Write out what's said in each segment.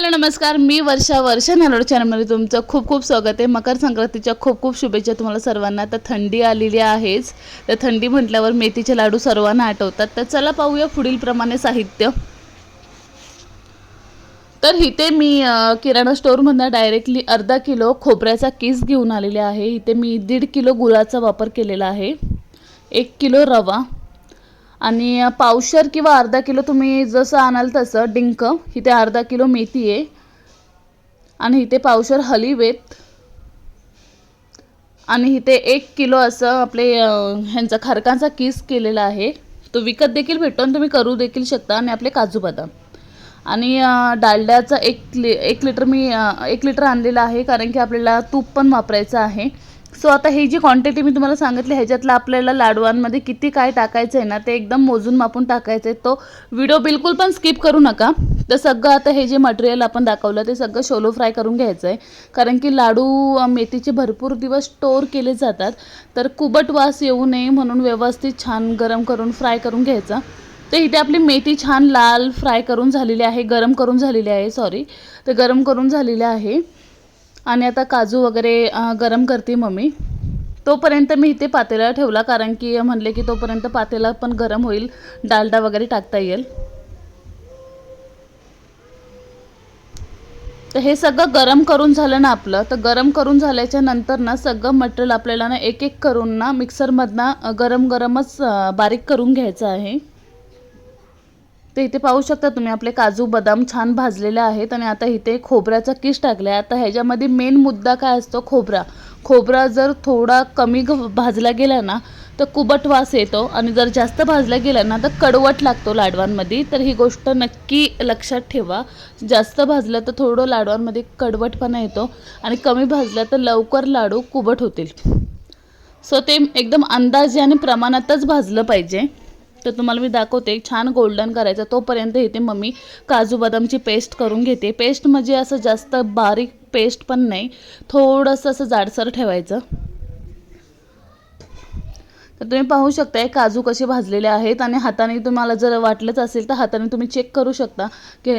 Hello नमस्कार. मी वर्षा वर्षा नारोड चॅनलमध्ये तुमचं खूप खूप स्वागत आहे. मकर संक्रांतीच्या खूप खूप शुभेच्छा तुम्हाला सर्वांना. तर थंडी आलेली आहेच. तर थंडी म्हटल्यावर मेथीचे लाडू सर्वांना आठवतात. तर चला पाहूया पुढील प्रमाणे साहित्य. तर इथे मी किराणा स्टोअरमधनं डायरेक्टली अर्धा किलो खोबऱ्याचा किस घेऊन आलेले आहे. इथे मी दीड किलो गुळाचा वापर केलेला आहे. एक किलो रवा. आणि पावशर किंवा अर्धा किलो तुम्ही जसं आणाल तसं डिंक इथे अर्धा किलो मेथी आहे. आणि इथे पावशर हलिवेत आणि इथे एक किलो असं आपले ह्यांचा खारकांचा किस केलेला आहे. तो विकत देखील भेटतो आणि तुम्ही करू देखील शकता आणि आपले काजू बदाम. आणि डालड्याचा एक लि एक लिटर मी एक लिटर आणलेलं आहे कारण की आपल्याला तूप पण वापरायचं आहे. सो आता ही जी क्वांटिटी मी तुम्हाला सांगितली ह्याच्यातलं आपल्याला लाडवांमध्ये किती काय टाकायचं आहे ना ते एकदम मोजून मापून टाकायचं आहे तो व्हिडिओ बिलकुल पण स्किप करू नका. तर सगळं आता हे जे मटेरियल आपण दाखवलं ते सगळं शोलो फ्राय करून घ्यायचं आहे कारण की लाडू मेथीचे भरपूर दिवस स्टोअर केले जातात. तर कुबट वास येऊ नये म्हणून व्यवस्थित छान गरम करून फ्राय करून घ्यायचा. तर इथे आपली मेथी छान लाल फ्राय करून झालेली आहे गरम करून झालेली आहे सॉरी तर गरम करून झालेली आहे. आणि आता काजू वगैरे गरम करते मम्मी. तोपर्यंत मी इथे पातेला ठेवला कारण की म्हणले की तोपर्यंत पातेला पण गरम होईल. डालडा वगैरे टाकता येईल. तर हे सगळं गरम करून झालं ना आपलं तर गरम करून झाल्याच्यानंतर ना सगळं मटेरियल आपल्याला ना एक एक करून ना मिक्सरमधनं गरम गरमच बारीक करून घ्यायचं आहे. तर इथे पाहू शकता तुम्ही आपले काजू बदाम छान भाजलेले आहेत आणि आता इथे खोबऱ्याचा किस टाकला आहे आता ह्याच्यामध्ये मेन मुद्दा काय असतो? खोबरा. खोबरा जर थोडा कमी भाजला गेला ना तर कुबट वास येतो आणि जर जास्त भाजला गेला ना तर कडवट लागतो लाडवांमध्ये. तर ही गोष्ट नक्की लक्षात ठेवा. जास्त भाजलं तर थोडं लाडवांमध्ये कडवटपणा येतो आणि कमी भाजलं तर लवकर लाडू कुबट होतील. सो ते एकदम अंदाजे आणि प्रमाणातच भाजलं पाहिजे. तर तुम्हाला मी दाखवते छान गोल्डन करायचं. तोपर्यंत इथे मम्मी काजू बदामची पेस्ट करून घेते. पेस्ट म्हणजे असं जास्त बारीक पेस्ट पण नाही थोडंसं असं जाडसर ठेवायचं. तर तुम्ही पाहू शकताय काजू कसे भाजलेले आहेत आणि हाताने तुम्हाला जर वाटलंच असेल तर हाताने तुम्ही चेक करू शकता. की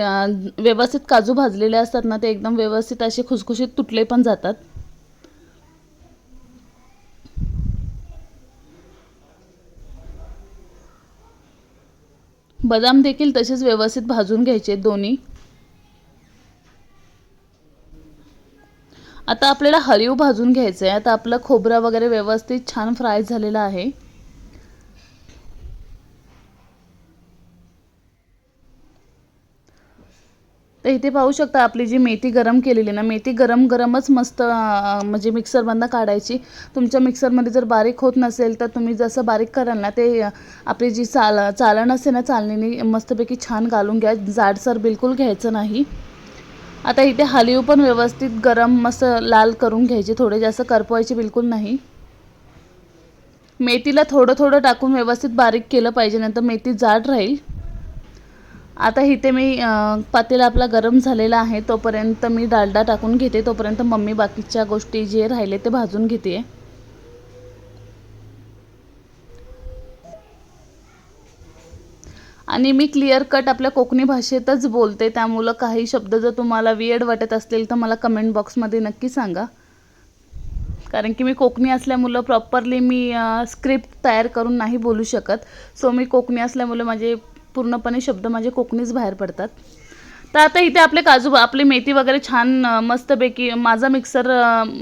व्यवस्थित काजू भाजलेले असतात ना ते एकदम व्यवस्थित असे खुसखुशीत तुटले पण जातात. बदाम देखील तसेच व्यवस्थित भाजून घ्यायचे दोन्ही. आता आपल्याला हरीव भाजून घ्यायचं आहे आता आपलं खोबरं वगैरे व्यवस्थित छान फ्राय झालेलं आहे. तर इथे पाहू शकता आपली जी मेथी गरम केलेली ना मेथी गरम गरमच मस्त म्हणजे मिक्सरमधनं काढायची. तुमच्या मिक्सरमध्ये जर बारीक होत नसेल तर तुम्ही जसं बारीक कराल ना ते आपली जी चाल चालण असते ना चालणीने मस्तपैकी छान घालून घ्या. जाडसर बिलकुल घ्यायचं नाही. आता इथे हालीव पण व्यवस्थित गरम मस्त लाल करून घ्यायचे. थोडे जास्त करपवायचे बिलकुल नाही. मेथीला थोडं थोडं टाकून व्यवस्थित बारीक केलं पाहिजे नंतर मेथी जाड राहील. आता इथे मी पातेला आपला गरम झालेला आहे तोपर्यंत मी डालडा टाकून घेते तोपर्यंत मम्मी बाकीच्या गोष्टी जे राहिले ते भाजून घेते. आणि मी क्लिअर कट आपल्या कोकणी भाषेतच बोलते त्यामुळं काही शब्द जर तुम्हाला वियर्ड वाटत असतील तर मला कमेंट बॉक्समध्ये नक्की सांगा. कारण की मी कोकणी असल्यामुळं प्रॉपरली मी स्क्रिप्ट तयार करून नाही बोलू शकत. सो मी कोकणी असल्यामुळे माझे पूर्णपणे शब्द माझे कोकणीच बाहेर पडतात. तर आता इथे आपले काजू आपली मेथी वगैरे छान मस्तपैकी माझा मिक्सर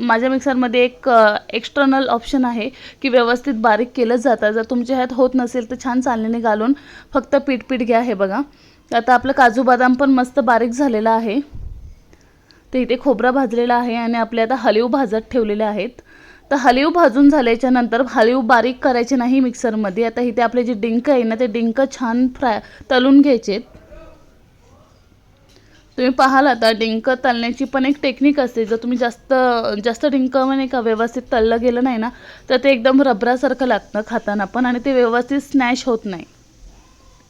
माझ्या मिक्सरमध्ये एक एक्स्टर्नल ऑप्शन आहे की व्यवस्थित बारीक केलं जातं. जर तुमच्या ह्यात होत नसेल तर छान चालण्याने घालून फक्त पीठ पीठ घ्या हे बघा. आता आपलं काजू बदाम पण मस्त बारीक झालेला आहे. तर इथे खोबरा भाजलेला आहे आणि आपले आता हलीव भाजत ठेवलेले आहेत. तर हलीव भाजून झाल्याच्यानंतर हलीव बारीक करायचे नाही मिक्सरमध्ये. आता इथे आपले जे डिंक आहे ना ते डिंक छान फ्राय तळून घ्यायचे. तुम्ही पाहाल आता डिंक तळण्याची पण एक टेक्निक असते. जर तुम्ही जास्त जास्त डिंक म्हणे का व्यवस्थित तळलं गेलं नाही ना तर ते एकदम रबरासारखं लागतं खाताना पण आणि ते व्यवस्थित स्नॅश होत नाही.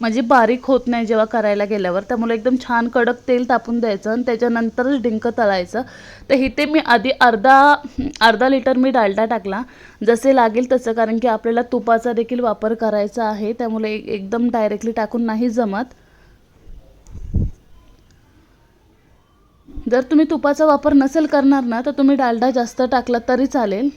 म्हणजे बारीक होत नाही जेव्हा करायला गेल्यावर त्यामुळे एकदम छान कडक तेल तापून द्यायचं आणि त्याच्यानंतरच डिंक तळायचं. तर इथे मी आधी अर्धा अर्धा लिटर मी डालडा टाकला. जसे लागेल तसं कारण की आपल्याला तुपाचा देखील वापर करायचा आहे त्यामुळे एक- एकदम डायरेक्टली टाकून नाही जमत. जर तुम्ही तुपाचा वापर नसेल करणार ना तर तुम्ही डालडा जास्त टाकला तरी चालेल.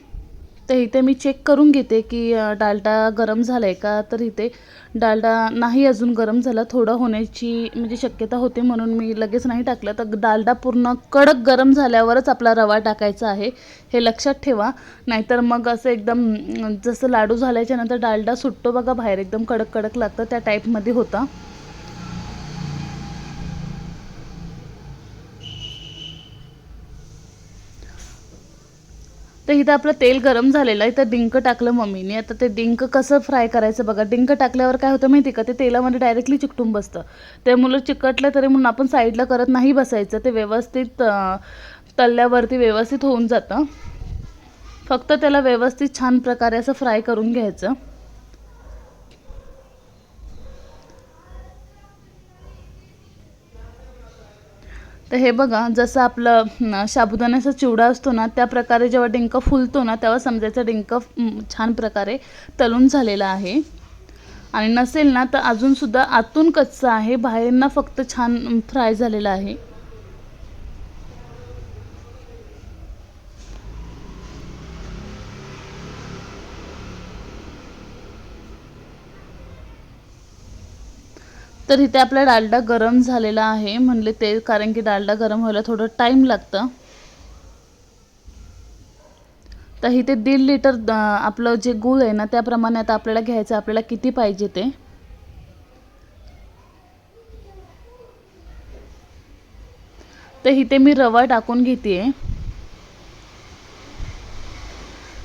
तर इथे मी चेक करून घेते की डालडा गरम झाला आहे का? तर इथे डालडा नाही अजून गरम झाला. थोडं होण्याची म्हणजे शक्यता होते म्हणून मी लगेच नाही टाकलं. तर डालडा पूर्ण कडक गरम झाल्यावरच आपला रवा टाकायचा आहे. हे लक्षात ठेवा. नाहीतर मग असं एकदम जसं लाडू झाल्याच्यानंतर डालडा सुटतो बघा बाहेर एकदम कडक कडक लागतं. त्या टाईपमध्ये होता. तर इथं आपलं तेल गरम झालेलं आहे. तर डिंक टाकलं मम्मीने. आता ते डिंक कसं फ्राय करायचं बघा. डिंक टाकल्यावर काय होतं माहिती का? ते तेलामध्ये डायरेक्टली चिकटून बसतं. त्यामुळं चिकटलं तरी म्हणून आपण साईडला करत नाही बसायचं. ते व्यवस्थित अं, तळल्यावरती व्यवस्थित होऊन जातं. फक्त त्याला व्यवस्थित छान प्रकारे असं फ्राय करून घ्यायचं. तर हे बघा जसं आपलं साबुदाण्याचा चिवडा असतो ना त्या प्रकारे जेव्हा डिंक फुलतो ना तेव्हा समजायचं डिंक छान प्रकारे तलून झालेला आहे. आणि नसेल ना तर अजूनसुद्धा आतून कच्चा आहे बाहेरनं फक्त छान फ्राय झालेला आहे. तर इथे आपला डालडा गरम झालेला आहे. म्हणले ते कारण की डालडा गरम व्हायला थोडं टाईम लागतं. तर इथे दीड लिटर आपलं जे गूळ आहे ना त्याप्रमाणे आता आपल्याला घ्यायचं आपल्याला किती पाहिजे ते? तर इथे मी रवा टाकून घेते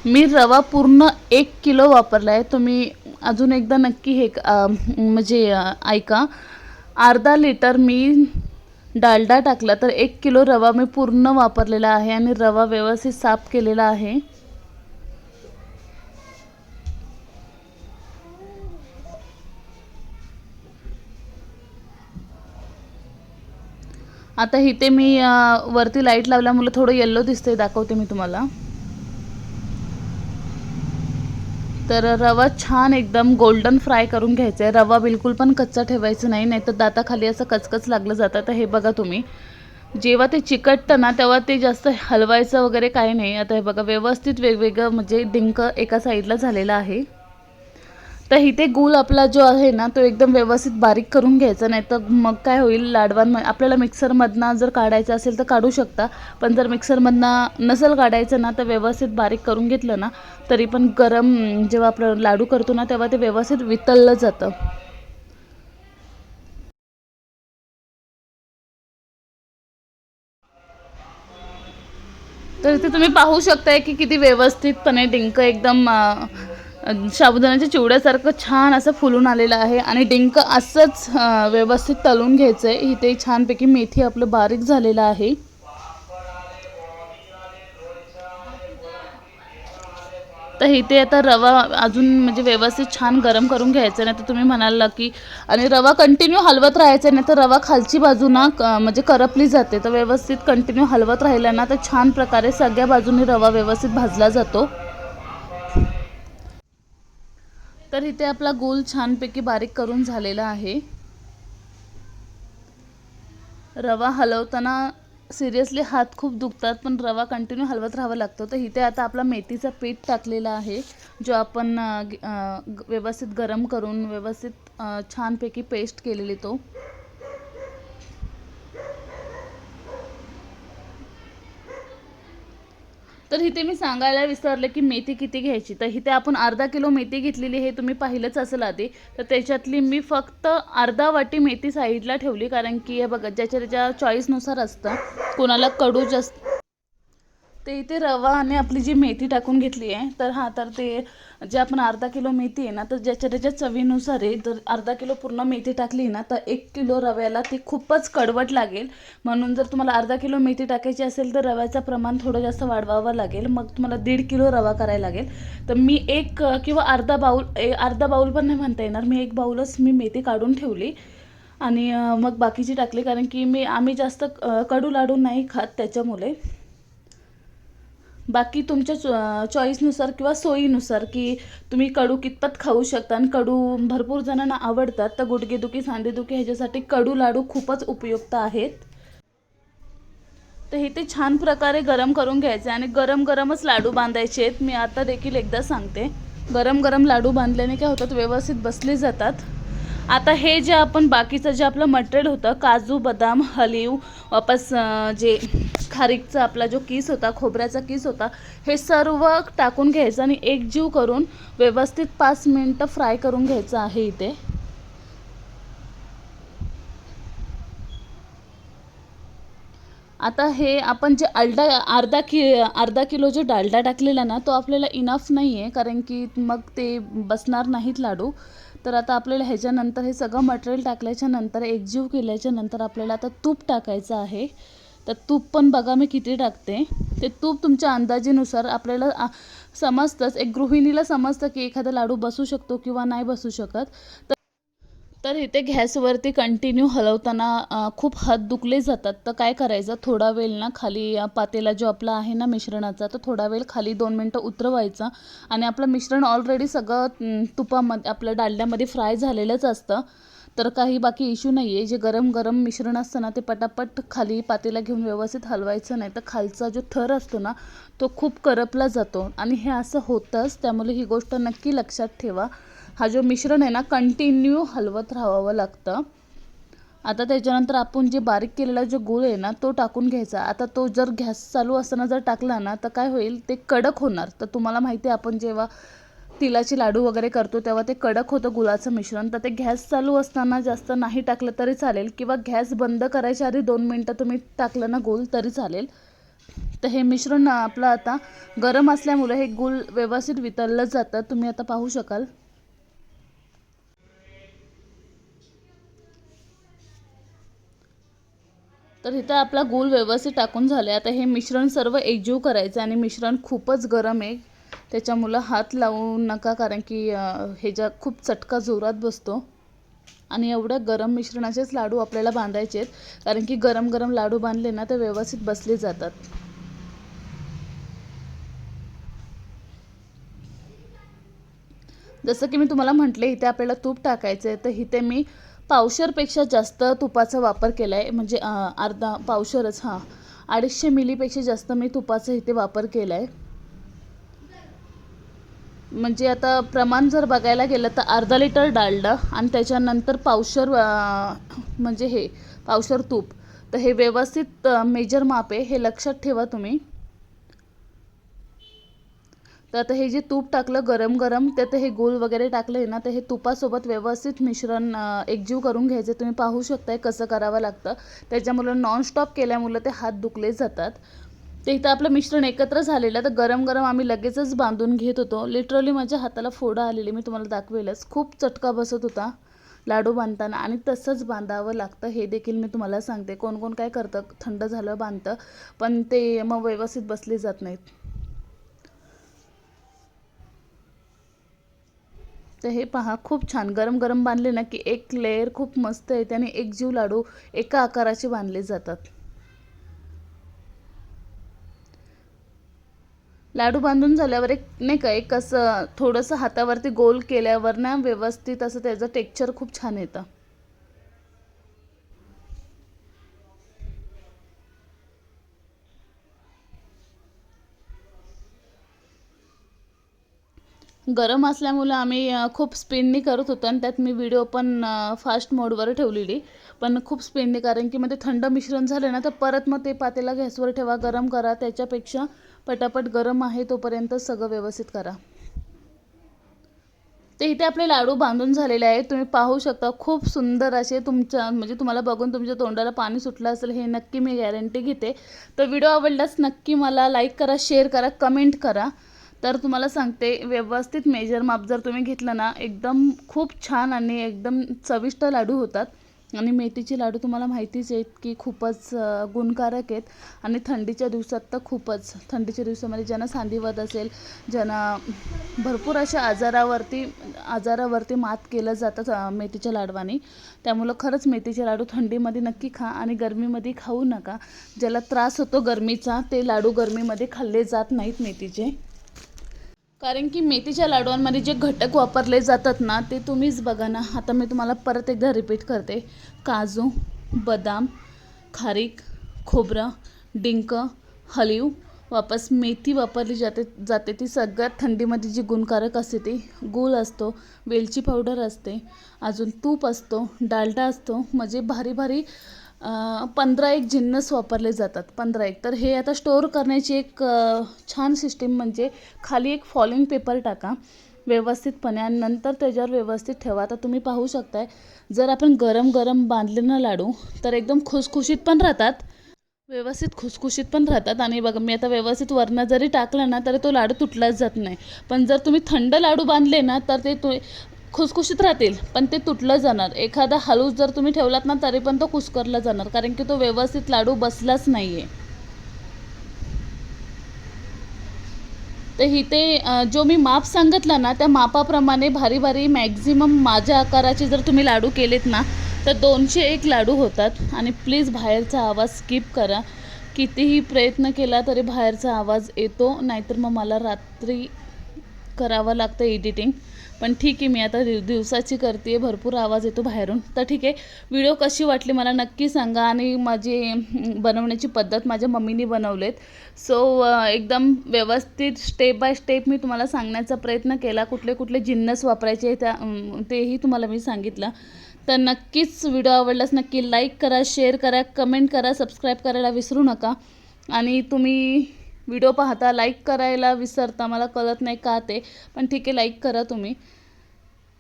मी रवा पूर्ण एक किलो वापरला आहे. तुम्ही अजून एकदा नक्की हे म्हणजे ऐका. अर्धा लिटर मी डालडा टाकला तर एक किलो रवा मी पूर्ण वापरलेला आहे आणि रवा व्यवस्थित साफ केलेला आहे. आता इथे मी वरती लाइट लावल्यामुळे थोडं येल्लो दिसतंय दाखवते मी तुम्हाला. तर रवा छान एकदम गोल्डन फ्राय करून घ्यायचा आहे रवा बिलकुल पण कच्चा ठेवायचा नाही नाही तर दाताखाली असं कचकच लागलं जातं. तर हे बघा तुम्ही. जेव्हा ते चिकटतं ना तेव्हा ते जास्त हलवायचं वगैरे काही नाही. आता हे बघा व्यवस्थित वेगवेगळं म्हणजे डिंक एका साईडला झालेलं आहे. तर इथे गूळ आपला जो आहे ना तो एकदम व्यवस्थित बारीक करून घ्यायचा नाही तर मग काय होईल लाडवांमध्ये आपल्याला मिक्सरमधनं जर काढायचं असेल तर काढू शकता पण जर मिक्सरमधनं नसेल काढायचं ना तर व्यवस्थित बारीक करून घेतलं ना तरी पण गरम जेव्हा आपलं लाडू करतो ना तेव्हा ते व्यवस्थित वितळलं जातं. तर इथे तुम्ही पाहू शकताय की किती व्यवस्थितपणे डिंक एकदम साबुदाण्याच्या चिवड्यासारखं छान असं फुलून आलेलं आहे आणि डिंक असंच व्यवस्थित तळून घ्यायचं आहे इथे छानपैकी मेथी आपलं बारीक झालेलं आहे. तर इथे आता रवा अजून म्हणजे व्यवस्थित छान गरम करून घ्यायचं नाही तर तुम्ही म्हणाल की आणि रवा कंटिन्यू हलवत राहायचा नाही तर रवा खालची बाजूना म्हणजे करपली जाते. तर व्यवस्थित कंटिन्यू हलवत राहिला ना तर छान प्रकारे सगळ्या बाजूने रवा व्यवस्थित भाजला जातो. तर इथे आपला गोल छानपैकी बारीक करून झालेला आहे. रवा हलवताना सिरियसली हात खूप दुखतात पण रवा कंटिन्यू हलवत राहावा लागतो. तर इथे आता आपला मेथीचा पीठ टाकलेला आहे जो आपण व्यवस्थित गरम करून व्यवस्थित छानपैकी पेस्ट केलेली तो. तर इथे मी सांगायला विसरले की मेथी किती घ्यायची? तर इथे आपण अर्धा किलो मेथी घेतलेली हे तुम्ही पाहिलंच असेल आधी. तर त्याच्यातली मी फक्त अर्धा वाटी मेथी साईडला ठेवली कारण की हे बघा ज्याच्या त्याच्या चॉईसनुसार असतं. कोणाला कडू जास्त ते इथे रवा आणि आपली जी मेथी टाकून घेतली आहे तर हा तर ते जे आपण अर्धा किलो मेथी आहे ना तर ज्याच्या त्याच्या चवीनुसार आहे जर अर्धा किलो पूर्ण मेथी टाकली ना तर एक किलो रव्याला ती खूपच कडवट लागेल. म्हणून जर तुम्हाला अर्धा किलो मेथी टाकायची असेल तर रव्याचं प्रमाण थोडं जास्त वाढवावं लागेल. मग तुम्हाला दीड किलो रवा करायला लागेल. तर मी एक किंवा अर्धा बाऊल ए, अर्धा बाऊल पण नाही म्हणता येणार मी एक बाऊलच मी मेथी काढून ठेवली. आणि मग बाकीची टाकली कारण की मी आम्ही जास्त कडू लाडू नाही खात त्याच्यामुळे. बाकी तुमच्या चॉ- चॉईसनुसार किंवा सोयीनुसार की तुम्ही कडू कितपत खाऊ शकता आणि कडू भरपूर जणांना आवडतात तर गुडघेदुखी सांधेदुखी ह्याच्यासाठी कडू लाडू खूपच उपयुक्त आहेत. तर हे ते छान प्रकारे गरम करून घ्यायचे आणि गरम गरमच लाडू बांधायचे आहेत. मी आता देखील एकदा सांगते. गरम गरम लाडू बांधल्याने काय होतात? व्यवस्थित बसले जातात. आता हे जे आपण बाकीचं जे आपलं मटेरियल होतं काजू बदाम हलीव वापस जे खारीकचा आपला जो किस होता खोबऱ्याचा किस होता हे सर्व टाकून घ्यायचं आणि एकजीव करून व्यवस्थित पाच मिनटं फ्राय करून घ्यायचं आहे इथे. आता हे आपण जे अलडा अर्धा कि अर्धा किलो जो डालडा टाकलेला ना तो आपल्याला इनफ नाही आहे कारण की मग ते बसणार नाहीत लाडू. तर आता आपल्याला ह्याच्यानंतर हे सगळं मटेरियल टाकल्याच्या नंतर एकजीव केल्याच्यानंतर आपल्याला आता तूप टाकायचं आहे. तर तूप पण बघा मी किती टाकते. ते तूप तुमच्या अंदाजेनुसार आपल्याला समजतंच. एक गृहिणीला समजतं की एखादा लाडू बसू शकतो किंवा नाही बसू शकत. तर इथे गॅसवरती कंटिन्यू हलवताना खूप हात दुखले जातात. तर काय करायचं? थोडा वेळ ना खाली पातेला जो आपला आहे ना मिश्रणाचा तर थोडा वेळ खाली दोन मिनटं उतरवायचं. आणि आपलं मिश्रण ऑलरेडी सगळं तुपामध्ये आपल्या डालड्यामध्ये फ्राय झालेलंच असतं. तर काही बाकी इश्यू नाही आहे जे गरम गरम मिश्रण असतं ना ते पटापट खाली पातेला घेऊन व्यवस्थित हलवायचं नाही तर खालचा जो थर असतो ना तो खूप करपला जातो. आणि हे असं होतंच त्यामुळे ही गोष्ट नक्की लक्षात ठेवा. हा जो मिश्रण आहे ना कंटिन्यू हलवत राहावं लागतं. आता त्याच्यानंतर आपण जे बारीक केलेला जो गुळ आहे ना तो टाकून घ्यायचा. आता तो जर गॅस चालू असताना जर टाकला ना तर काय होईल? ते कडक होणार. तर तुम्हाला माहिती आहे आपण जेव्हा तिलाचे लाडू वगैरे करतो तेव्हा ते कडक होतं गुळाचं मिश्रण. तर ते गॅस चालू असताना जास्त नाही टाकलं तरी चालेल. किंवा गॅस बंद करायच्या आधी दोन मिनटं तुम्ही टाकलं ना गुळ तरी चालेल. तर हे मिश्रण आपलं आता गरम असल्यामुळे हे गुळ व्यवस्थित वितळलं जातं. तुम्ही आता पाहू शकाल. तर इथं आपला गुळ व्यवस्थित टाकून झाले आता हे मिश्रण सर्व एकजीव करायचं आणि मिश्रण खूपच गरम आहे. त्याच्यामुळं हात लावू नका कारण की ह्याच्या खूप चटका जोरात बसतो. आणि एवढ्या गरम मिश्रणाचेच लाडू आपल्याला बांधायचे आहेत कारण की गरम गरम लाडू बांधले ना ते व्यवस्थित बसले जातात. जसं की मी तुम्हाला म्हटले इथे आपल्याला तूप टाकायचं आहे तर इथे मी पावशरपेक्षा जास्त तुपाचा वापर केला आहे म्हणजे अर्धा पावशरच हां अडीचशे मिलीपेक्षा जास्त मी तुपाचा इथे वापर केला आहे म्हणजे आता प्रमाण जर बघायला गेलं तर अर्धा लिटर डालडा आणि त्याच्यानंतर पावशर म्हणजे हे पावशर तूप. तर हे व्यवस्थित मेजर माप आहे हे लक्षात ठेवा तुम्ही. तर आता हे जे तूप टाकलं गरम गरम त्यात हे गोल वगैरे टाकलं आहे ना तर हे तुपासोबत व्यवस्थित मिश्रण एकजीव करून घ्यायचे. तुम्ही पाहू शकताय कसं करावं लागतं. त्याच्यामुळं नॉनस्टॉप केल्यामुळं ते हात दुखले जातात. ते इथं आपलं मिश्रण एकत्र झालेलं तर गरम गरम आम्ही लगेचच बांधून घेत होतो. लिटरली माझ्या हाताला फोडं आलेली. मी तुम्हाला दाखवेलच. खूप चटका बसत होता लाडू बांधताना. आणि तसंच बांधावं लागतं. हे देखील मी तुम्हाला सांगते. कोण कोण काय करतं? थंड झालं बांधतं. पण ते मग व्यवस्थित बसले जात नाहीत. तर हे पहा खूप छान. गरम गरम बांधले ना की एक लेअर खूप मस्त येते आणि एक जीव लाडू एका आकाराचे बांधले जातात. लाडू बांधून झाल्यावर एक नाही का एक असं थोडंसं हातावरती गोल केल्यावर ना व्यवस्थित असं त्याचं टेक्चर खूप छान येतं. गरम असल्यामुळं आम्ही खूप स्पीडनी करत होतो आणि त्यात मी व्हिडिओ पण फास्ट मोडवर ठेवलेली. पण खूप स्पीडनी कारण की मध्ये थंड मिश्रण झालं ना तर परत मग ते पातेला गॅसवर ठेवा गरम करा त्याच्यापेक्षा पटापट गरम आहे तोपर्यंत सगळं व्यवस्थित करा. ते इथे आपले लाडू बांधून झालेले आहेत. तुम्ही पाहू शकता खूप सुंदर असे तुमच्या म्हणजे तुम्हाला बघून तुमच्या तोंडाला पाणी सुटलं असेल हे नक्की मी गॅरंटी घेते. तर व्हिडिओ आवडल्यास नक्की मला लाईक करा शेअर करा कमेंट करा. तर तुम्हाला सांगते व्यवस्थित मेजर माप जर तुम्ही घेतलं ना एकदम खूप छान आणि एकदम चविष्ट लाडू होतात. आणि मेथीचे लाडू तुम्हाला माहितीच आहेत की खूपच गुणकारक आहेत. आणि थंडीच्या दिवसात तर खूपच. थंडीच्या दिवसामध्ये ज्यांना सांधीवात असेल ज्यांना भरपूर अशा आजारावरती आजारावरती मात केलं जातं मेथीच्या लाडवाने त्यामुळं खरंच मेथीचे लाडू थंडीमध्ये नक्की खा आणि गरमीमध्ये खाऊ नका. ज्याला त्रास होतो गरमीचा ते लाडू गरमीमध्ये खाल्ले जात नाहीत मेथीचे. कारण की मेथीच्या लाडवांमध्ये जे घटक वापरले जातात ना ते तुम्हीच बघा ना. आता मी तुम्हाला परत एकदा रिपीट करते. काजू बदाम खारीक खोबरं डिंक हलीव वापस मेथी वापरली जाते जाते. ती सगळ्यात थंडीमध्ये जी गुणकारक असते ती गूळ असतो वेलची पावडर असते अजून तूप असतो डालडा असतो. म्हणजे भारी भारी पंधरा एक जिन्नस वापरले जातात पंधरा एक. तर हे आता स्टोअर करण्याची एक छान सिस्टीम म्हणजे खाली एक फॉलिंग पेपर टाका व्यवस्थितपणे आणि नंतर त्याच्यावर व्यवस्थित ठेवा. आता तुम्ही पाहू शकताय जर आपण गरम गरम बांधले ना लाडू तर एकदम खुसखुशीत पण राहतात व्यवस्थित खुसखुशीत पण राहतात. आणि बघा मी आता व्यवस्थित वरनं जरी टाकला ना तरी तो लाडू तुटलाच जात नाही. पण जर तुम्ही थंड लाडू बांधले ना तर ते तु खुसखुशीत राहतील पण ते तुटलं जाणार. एखादा हलूस जर तुम्ही ठेवलात ना तरी पण तो कुस्करला जाणार कारण की तो व्यवस्थित लाडू बसलाच नाही आहे तर इथे ते जो मी माप सांगितलं ना त्या मापाप्रमाणे भारी भारी मॅक्झिमम माझ्या आकाराचे जर तुम्ही लाडू केलेत ना तर दोनशे एक लाडू होतात. आणि प्लीज बाहेरचा आवाज स्किप करा. कितीही प्रयत्न केला तरी बाहेरचा आवाज येतो नाहीतर मग मला रात्री करावं लागतं एडिटिंग पण ठीक आहे मी आता दिव दिवसाची करते भरपूर आवाज येतो बाहेरून. तर ठीक आहे व्हिडिओ कशी वाटली मला नक्की सांगा. आणि माझी बनवण्याची पद्धत माझ्या मम्मीने बनवलेत. सो एकदम व्यवस्थित स्टेप बाय स्टेप मी तुम्हाला सांगण्याचा प्रयत्न केला. कुठले कुठले जिन्नस वापरायचे त्या तेही तुम्हाला मी सांगितलं. तर नक्कीच व्हिडिओ आवडल्यास नक्की लाईक करा शेअर करा कमेंट करा सबस्क्राईब करायला विसरू नका. आणि तुम्ही व्हिडिओ पाहता लाईक करायला विसरता मला कळत नाही का ते. पण ठीक आहे लाईक करा तुम्ही.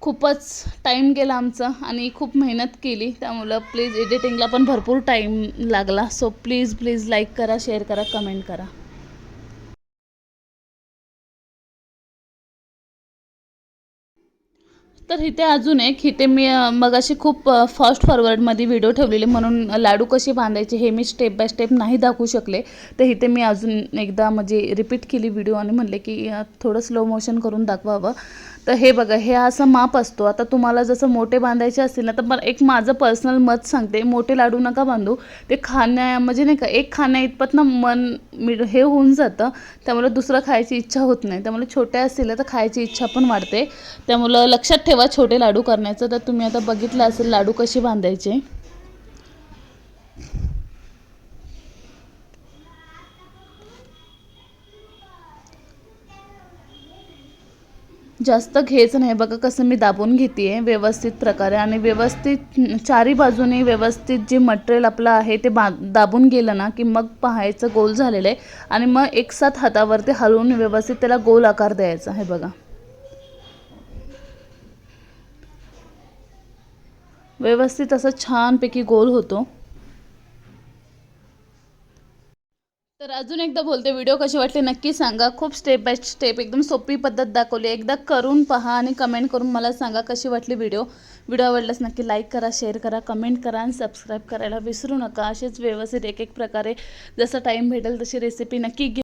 खूपच टाईम गेला आमचा आणि खूप मेहनत केली. त्यामुळं प्लीज एडिटिंगला पण भरपूर टाईम लागला. सो प्लीज प्लीज लाईक करा शेअर करा कमेंट करा. तर इथे अजून एक इथे मी अ, मगाशी खूप फास्ट फॉरवर्डमध्ये व्हिडिओ ठेवलेले म्हणून लाडू कसे बांधायचे हे मी स्टेप बाय स्टेप नाही दाखवू शकले. तर इथे मी अजून एकदा म्हणजे रिपीट केली व्हिडिओ आणि म्हणले की थोडं स्लो मोशन करून दाखवावं. तर हे बघा हे असं माप असतो. आता तुम्हाला जसं मोठे बांधायचे असतील ना तर मला एक माझं पर्सनल मत सांगते. मोठे लाडू नका बांधू. ते खाण्या म्हणजे नाही का एक खाण्या इतपत ना मन हे होऊन जातं. त्यामुळे दुसरं खायची इच्छा होत नाही. त्यामुळे छोटे असतील तर खायची इच्छा पण वाढते. त्यामुळं लक्षात ठेवा छोटे लाडू करण्याचं. तर तुम्ही आता बघितलं असेल लाडू कसे बांधायचे. जास्त घ्यायचं नाही. बघा कसं मी दाबून घेते आहे व्यवस्थित प्रकारे आणि व्यवस्थित चारी बाजूने व्यवस्थित जे मटेरियल आपलं आहे ते बा दाबून गेलं ना की मग पाहायचं गोल झालेलं आहे. आणि मग एकसाथ हातावरती हलवून व्यवस्थित त्याला गोल आकार द्यायचा आहे बघा. व्यवस्थित असं छानपैकी गोल होतो. तर अजून एकदा बोलते व्हिडिओ कसे वाटले नक्की सांगा. खूप स्टेप बाय स्टेप एकदम सोपी पद्धत दाखवली. एकदा करून पहा आणि कमेंट करून मला सांगा कशी वाटली व्हिडिओ व्हिडिओ आवडल्यास नक्की लाईक करा शेअर करा कमेंट करा आणि सबस्क्राईब करायला विसरू नका. असेच व्यवस्थित एक एक प्रकारे जसं टाईम भेटेल तशी रेसिपी नक्की घे